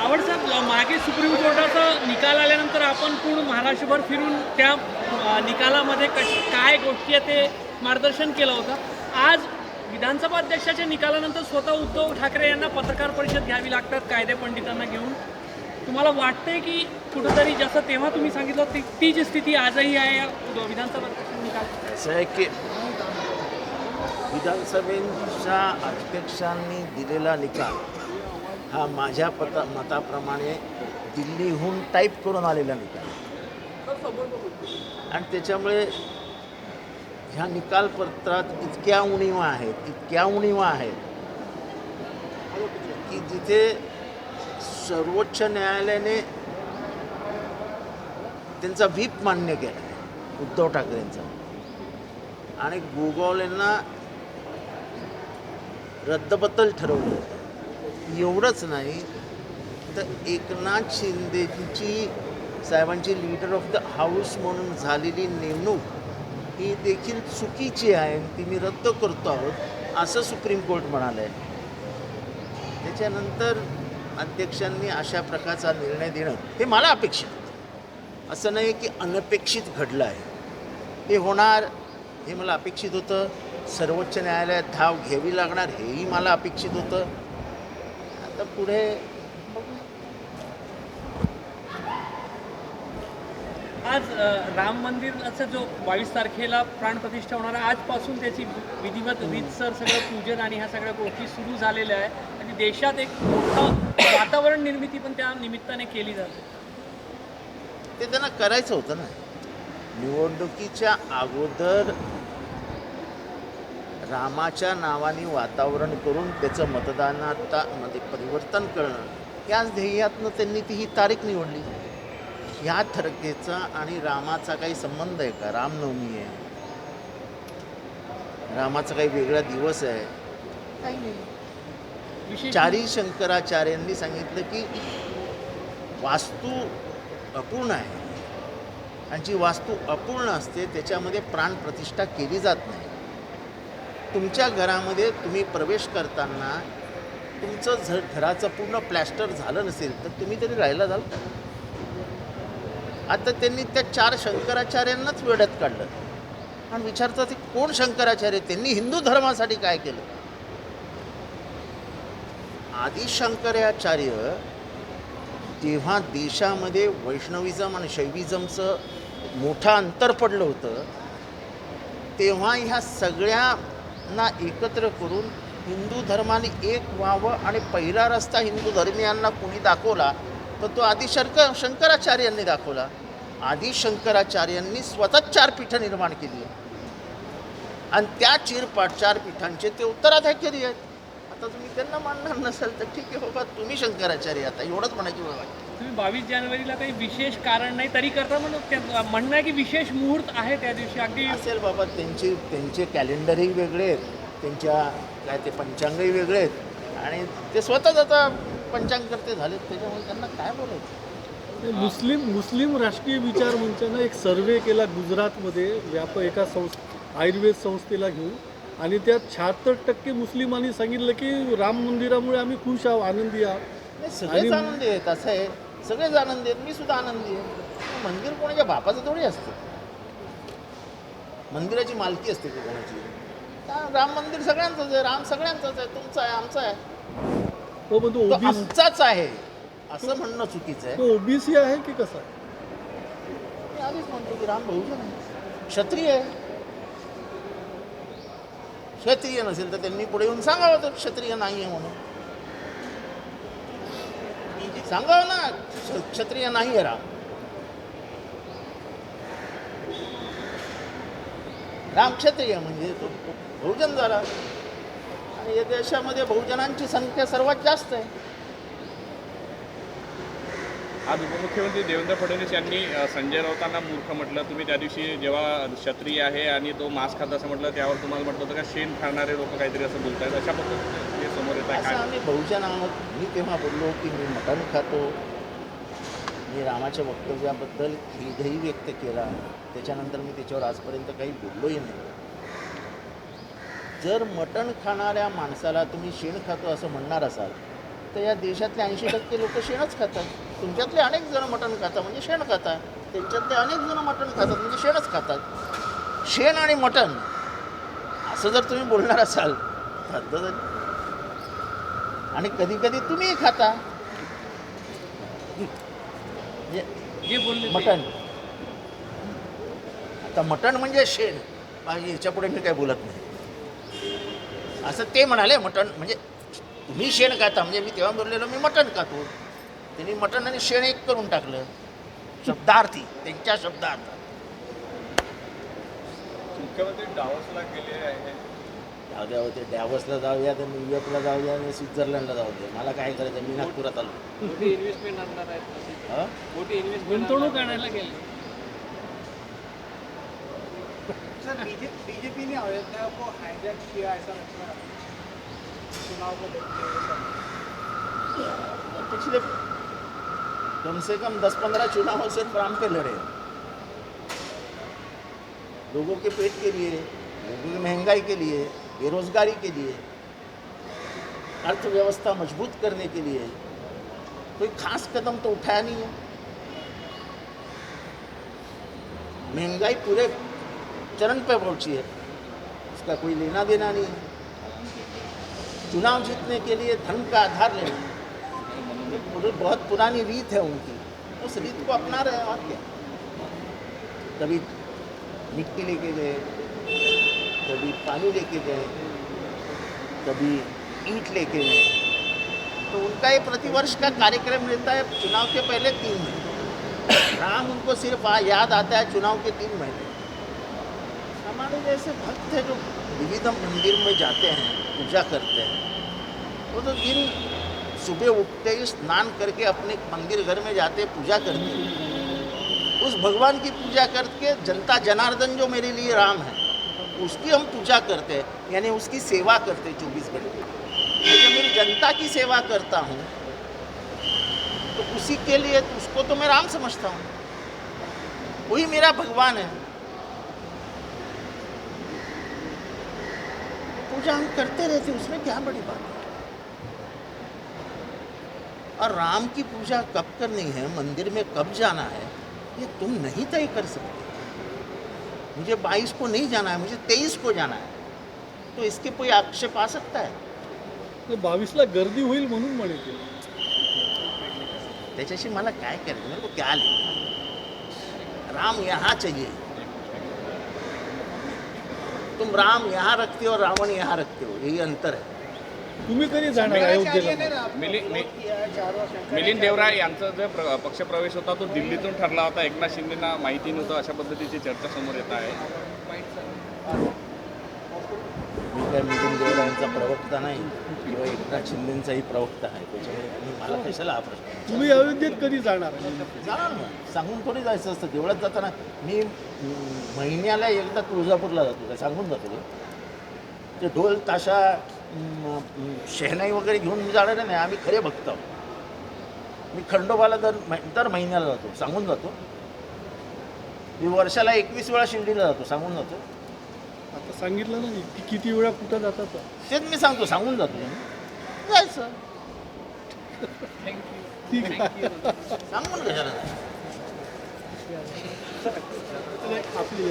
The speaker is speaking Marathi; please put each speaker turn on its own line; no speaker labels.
आवड साहेब मागे सुप्रीम कोर्टाचा निकाल आल्यानंतर आपण पूर्ण महाराष्ट्रभर फिरून त्या निकालामध्ये काय गोष्टी आहे ते मार्गदर्शन केलं होतं. आज विधानसभा अध्यक्षाच्या निकालानंतर स्वतः उद्धव ठाकरे यांना पत्रकार परिषद घ्यावी लागतात कायदे पंडितांना घेऊन. तुम्हाला वाटतंय की कुठंतरी जसं तेव्हा तुम्ही सांगितलं ती ती जी स्थिती आजही आहे या विधानसभा निकाल
असं आहे की विधानसभेच्या अध्यक्षांनी दिलेला निकाल हा माझ्या पता मताप्रमाणे दिल्लीहून टाईप करून आलेला निकाल. आणि त्याच्यामुळे ह्या निकालपत्रात इतक्या उणीवा आहेत इतक्या उणीवा आहेत की जिथे सर्वोच्च न्यायालयाने त्यांचा व्हीप मान्य केला उद्धव ठाकरेंचा. आणि गोगोलेंना रद्दबद्दल ठरवलं होतं. एवढंच नाही. तर एकनाथ शिंदेची साहेबांची लीडर ऑफ द हाऊस म्हणून झालेली नेमणूक ही देखील चुकीची आहे. ती मी रद्द करतो आहोत असं सुप्रीम कोर्ट म्हणालं आहे त्याच्यानंतर अध्यक्षांनी अशा प्रकारचा निर्णय देणं हे मला अपेक्षित होतं. असं नाही की अनपेक्षित घडलं आहे. हे होणार हे मला अपेक्षित होतं. सर्वोच्च न्यायालयात धाव घ्यावी लागणार हेही मला अपेक्षित होतं. तर पुढे
आज राम मंदिराचा जो बावीस तारखेला प्राणप्रतिष्ठा होणार आहे आजपासून त्याची विधिवत रीतसर सगळं पूजन आणि ह्या सगळ्या गोष्टी सुरू झालेल्या आहे आणि देशात एक मोठं वातावरण निर्मिती पण त्या निमित्ताने केली जाते.
ते त्यांना करायचं होतं ना. निवडणुकीच्या अगोदर रामाच्या नावाने वातावरण करून त्याचं मतदानामध्ये परिवर्तन करणं. याच ध्येयातनं त्यांनी ती ही तारीख निवडली. ह्या तारखेचा आणि रामाचा काही संबंध आहे का? रामनवमी आहे. रामाचा काही वेगळा दिवस आहे. काही नाही.
विशेष
चारी शंकराचार्यांनी सांगितलं की वास्तू अपूर्ण आहे. आणि जी वास्तू अपूर्ण असते त्याच्यामध्ये प्राणप्रतिष्ठा केली जात नाही. तुमच्या घरामध्ये तुम्ही प्रवेश करताना तुमचं झ घराचं पूर्ण प्लॅस्टर झालं नसेल तर तुम्ही तरी राहायला जाल. आता त्यांनी त्या चार शंकराचार्यांनाच वेड्यात काढलं. आणि विचारतात की कोण शंकराचार्य? त्यांनी हिंदू धर्मासाठी काय केलं? आदिशंकराचार्य जेव्हा देशामध्ये वैष्णविजम आणि शैविझमचं मोठं अंतर पडलं होतं तेव्हा ह्या सगळ्या ना एकत्र करून हिंदू धर्माने एक व्हावं आणि पहिला रस्ता हिंदू धर्मियांना कुणी दाखवला तर तो आदिशंकर शंकराचार्यांनी दाखवला. आदिशंकराचार्यांनी स्वतः चार पीठं निर्माण केली. आहे आणि त्या चिरपाट चार पीठांचे ते उत्तराधिकारी आहेत. आता तुम्ही त्यांना मानणार नसाल तर ठीक आहे बाबा तुम्ही शंकराचार्य आता एवढंच म्हणायची बाबा.
तुम्ही बावीस जानेवारीला काही विशेष कारण नाही तरी करता म्हणून त्या- म्हणणं आहे की विशेष मुहूर्त आहे त्या दिवशी. अगदी
असेल बाबा त्यांचे त्यांचे कॅलेंडरही वेगळे आहेत त्यांच्या काय ते पंचांगही वेगळे आहेत. आणि ते स्वतःच आता पंचांग करते झालेत त्याच्यामुळे त्यांना काय बोलायचं?
मुस्लिम मुस्लिम राष्ट्रीय विचार मंचानं एक सर्वे केला गुजरातमध्ये व्याप एका संस् आयुर्वेद संस्थेला घेऊन. आणि त्यात शहात्तर टक्के मुस्लिमांनी सांगितलं की राम मंदिरामुळे आम्ही खुश आहोत आनंदी आहोत.
सगळेच
आणि-
आनंदी आहेत असं आहे. सगळेच आनंदी आहेत मी सुद्धा आनंदी आहे. मंदिर कोणाच्या बापाचं थोडी असतं. मंदिराची मालकी असते की कोणाची? राम मंदिर सगळ्यांचंच आहे राम सगळ्यांचंच आहे तुमचं आहे आमचं आहे.
हो तो
तो आमचाच आहे असं म्हणणं चुकीचं आहे.
तो ओबीसी आहे की कसा
मी आधीच म्हणतो की राम बहुजन आहे क्षत्रिय आहे. क्षत्रिय नसेल तर त्यांनी पुढे येऊन सांगावं तर क्षत्रिय नाही आहे म्हणून. सांगा ना क्षत्रिय नाही आहे राम राम क्षत्रिय म्हणजे तो बहुजन झाला आणि या देशामध्ये बहुजनांची संख्या सर्वात जास्त आहे.
आज उपमुख्यमंत्री देवेंद्र फडणवीस यांनी संजय राऊतांना मूर्ख म्हटलं. तुम्ही त्या दिवशी जेव्हा क्षत्रिय आहे आणि तो मांस खात असं म्हटलं त्यावर तुम्हाला म्हटलं होतं का शेण खाणारे लोक काहीतरी असं बोलतायत अशा पद्धतीने
असं आम्ही बहुजन आहोत. मी तेव्हा बोललो की मी मटण खातो. मी रामाच्या वक्तव्याबद्दल खेदही व्यक्त केला. त्याच्यानंतर मी त्याच्यावर आजपर्यंत काही बोललोही नाही. जर मटण खाणाऱ्या माणसाला तुम्ही शेण खातो असं म्हणणार असाल तर या देशातले ऐंशी टक्के लोक शेणच खातात. तुमच्यातले अनेक जण मटण खातात म्हणजे शेण खातात. त्यांच्यातले अनेक जण मटण खातात म्हणजे शेणच खातात. शेण आणि मटण असं जर तुम्ही बोलणार असाल तर. आणि कधी कधी तुम्हीही खाता. म्हणजे
जे बोलले ते.
मटण. आता मटण म्हणजे शेण. याच्यापुढे मी काय बोलत नाही. असं ते म्हणाले मटण म्हणजे तुम्ही शेण खाता. म्हणजे मी तेव्हा बोललेलो मी मटण खातो. त्यांनी मटण आणि शेण एक करून टाकलं. शब्दार्थी. त्यांच्या शब्दार्थ.
मुख्यमंत्री डावसला गेले आहे.
जाऊ द्या हो, ते डॅवसला जाऊया तर न्यूयॉर्कला जाऊया आणि स्वित्झर्लंडला जाऊ द्या. मला काय करायचं मी नागपुरात आलो.
मोठी इन्व्हेस्टमेंट आणणार आहेत
हं?
मोठी इन्व्हेस्टमेंट
गुंतवणूक आणायला गेले.
सर बीजेपी ने अयोध्या को हाईजैक किया ऐसा लगता है। चुनाव को देखते हुए सर।
पिछले कम से कम दस पंद्रह चुनाव सिर्फ राम पे लड़े लोगों के पेट के लिए लोगों की महंगाई के लिए बेरोजगारी के लिए, अर्थव्यवस्था मज़बूत करने के लिए, कोई खास कदम तो उठाया नहीं है। महँगाई पूरे चरण पर पहुँची है। उसका कोई लेना देना नहीं है। चुनाव जीतने के लिए धन का आधार लेना पूरी, बहुत पुरानी रीत है उनकी। उस रीत को अपना रहे हैं और क्या। कभी मिट्टी लेके गए कभी पानी लेके गए, कभी ईंट लेके गए। तो उनका ये प्रतिवर्ष का कार्यक्रम रहता है चुनाव के पहले तीन महीने। राम उनको सिर्फ़ याद आता है चुनाव के तीन महीने। हमारे जैसे भक्त है जो विविध मंदिर में जाते हैं, पूजा करते हैं, वो तो दिन सुबह उठते ही स्नान करके अपने मंदिर घर में जाते, पूजा करते उस भगवान की पूजा करके जनता जनार्दन जो मेरे लिए राम है उसकी हम पूजा करते हैं, यानी उसकी सेवा करते चौबीस घंटे। मैं जब मेरी जनता की सेवा करता हूँ तो उसी के लिए तो उसको तो मैं राम समझता हूँ। वही मेरा भगवान है। पूजा हम करते रहते उसमें क्या बड़ी बात है? और राम की पूजा कब करनी है, मंदिर में कब जाना है, ये तुम नहीं तय कर सकते। मुझे 22 को नहीं जाना है मुझे 23 को जाना है। तो इसके कोई आक्षेप आ सकता है?
ते बावीसला गर्दी होईल म्हणून म्हणे ते.
त्याच्याशी मला काय करायचं? मेरे को क्या राम यहाँ चाहिए। तुम राम यहाँ रखते हो रावण यहाँ रखते हो यही अंतर है।
तुम्ही कधी जाणार अयोध्येला
मिलिंद देवरा यांचा जो प्र पक्षप्रवेश होता तो दिल्लीतून ठरला होता. एकनाथ शिंदेना माहिती नव्हतं अशा पद्धतीची चर्चा समोर येत आहे.
मी काय मिलिंद देवरा यांचा प्रवक्ता नाही किंवा एकनाथ शिंदेचाही प्रवक्ता आहे. त्याच्यामुळे मला कशाला हा प्रश्न
तुम्ही अयोध्येत कधी जाणार
जाणार ना. सांगून थोडी जायचं असतं. देवळात जाताना मी म, महिन्याला एकदा तुळजापूरला जातो. का सांगून जातो रे ते ढोल ताशा शहनाई वगैरे घेऊन मी जाणार नाही आम्ही खरे भक्त आहोत. मी खंडोबाला दर महि- दर महिन्याला जातो सांगून जातो. मी वर्षाला एकवीस वेळा शिर्डीला जातो सांगून जातो.
आता सांगितलं ना की किती वेळा कुठं जातात
तेच मी सांगतो सांगून जातो. जायचं
ठीक आहे.
सांगून कशाला?
आपली